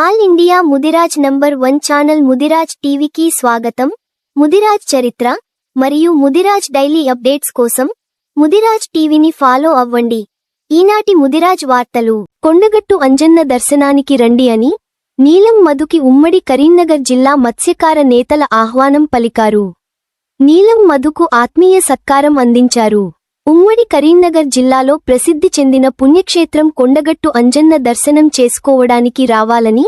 All India Mudiraj number one channel Mudiraj టీవీకి స్వాగతం. ముదిరాజ్ చరిత్ర మరియు ముదిరాజ్ డైలీ అప్డేట్స్ కోసం ముదిరాజ్ టీవీని ఫాలో అవ్వండి. ఈనాటి ముదిరాజ్ వార్తలు. కొండగట్టు అంజన్న దర్శనానికి రండి అని నీలం మధుకి ఉమ్మడి కరీంనగర్ జిల్లా మత్స్యకార నేతల ఆహ్వానం పలికారు. నీలం మధుకు ఆత్మీయ సత్కారం అందించారు. ఉమ్మడి కరీంనగర్ జిల్లాలో ప్రసిద్ధి చెందిన పుణ్యక్షేత్రం కొండగట్టు అంజన్న దర్శనం చేసుకోవడానికి రావాలని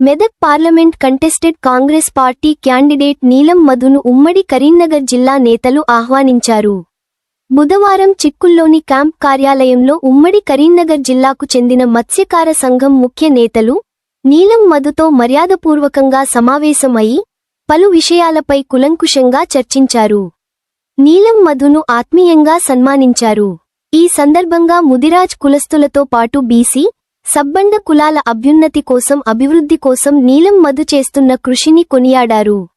Medak parliament contested Congress party candidate Neelam మధును ఉమ్మడి కరీంనగర్ జిల్లా నేతలు ఆహ్వానించారు. బుధవారం చిక్కుల్లోని క్యాంప్ కార్యాలయంలో ఉమ్మడి కరీంనగర్ జిల్లాకు చెందిన మత్స్యకార సంఘం ముఖ్య నేతలు నీలం మధుతో మర్యాదపూర్వకంగా సమావేశమై పలు విషయాలపై కులంకుశంగా చర్చించారు. నీలం మధును ఆత్మీయంగా సన్మానించారు. ఈ సందర్భంగా ముదిరాజ్ కులస్తులతో పాటు బీసీ సబ్బండ కులాల అభ్యున్నతి కోసం అభివృద్ధి కోసం నీలం మధు చేస్తున్న కృషిని కొనియాడారు.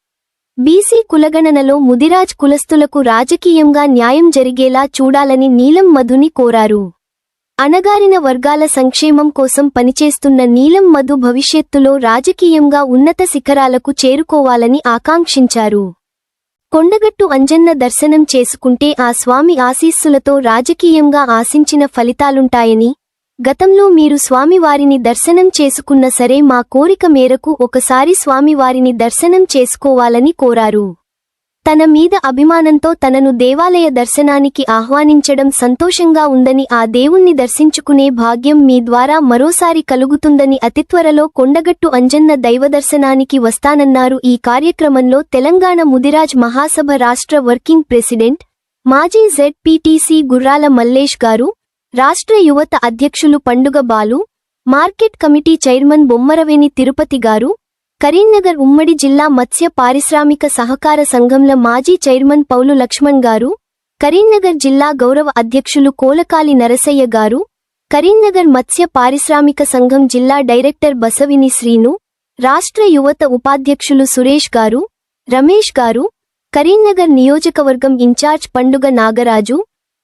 బీసీ కులగణనలో ముదిరాజ్ కులస్తులకు రాజకీయంగా న్యాయం జరిగేలా చూడాలని నీలం మధుని కోరారు. అణగారిన వర్గాల సంక్షేమం కోసం పనిచేస్తున్న నీలం మధు భవిష్యత్తులో రాజకీయంగా ఉన్నత శిఖరాలకు చేరుకోవాలని ఆకాంక్షించారు. కొండగట్టు అంజన్న దర్శనం చేసుకుంటే ఆ స్వామి ఆశీస్సులతో రాజకీయంగా ఆశించిన ఫలితాలుంటాయని గతంలో మీరు స్వామివారిని దర్శనం చేసుకున్న సరే మా కోరిక మేరకు ఒకసారి స్వామివారిని దర్శనం చేసుకోవాలని కోరారు. తన మీద అభిమానంతో తనను దేవాలయ దర్శనానికి ఆహ్వానించడం సంతోషంగా ఉందని ఆ దేవుణ్ణి దర్శించుకునే భాగ్యం మీ ద్వారా మరోసారి కలుగుతుందని అతిత్వరలో కొండగట్టు అంజన్న దైవదర్శనానికి వస్తానన్నారు. ఈ కార్యక్రమంలో తెలంగాణ ముదిరాజ్ మహాసభ రాష్ట్ర వర్కింగ్ ప్రెసిడెంట్ మాజీ జెడ్పీటీసీ గుర్రాల మల్లేష్ గారు రాష్ట్ర యువత అధ్యక్షులు Panduga Balu market committee chairman Bommaraveni Tirupati garu Karimnagar ఉమ్మడి జిల్లా మత్స్య పారిశ్రామిక సహకార సంఘంల మాజీ చైర్మన్ పౌలు లక్ష్మణ్ గారు కరీంనగర్ జిల్లా గౌరవ అధ్యక్షులు కోలకాలి నరసయ్య గారు కరీంనగర్ మత్స్య పారిశ్రామిక సంఘం జిల్లా డైరెక్టర్ బసవిని శ్రీను రాష్ట్ర యువత ఉపాధ్యక్షులు సురేష్ గారు రమేష్ గారు కరీంనగర్ నియోజకవర్గం ఇన్ఛార్జ్ పండుగ నాగరాజు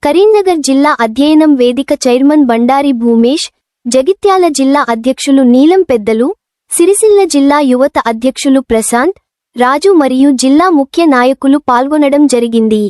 కరీంనగర్ జిల్లా అధ్యయనం వేదిక చైర్మన్ బండారి భూమేష్ జగిత్యాల జిల్లా అధ్యక్షులు నీలం పెద్దలు సిరిసిల్ల జిల్లా యువత అధ్యక్షులు ప్రశాంత్ రాజు మరియు జిల్లా ముఖ్య నాయకులు పాల్గొనడం జరిగింది.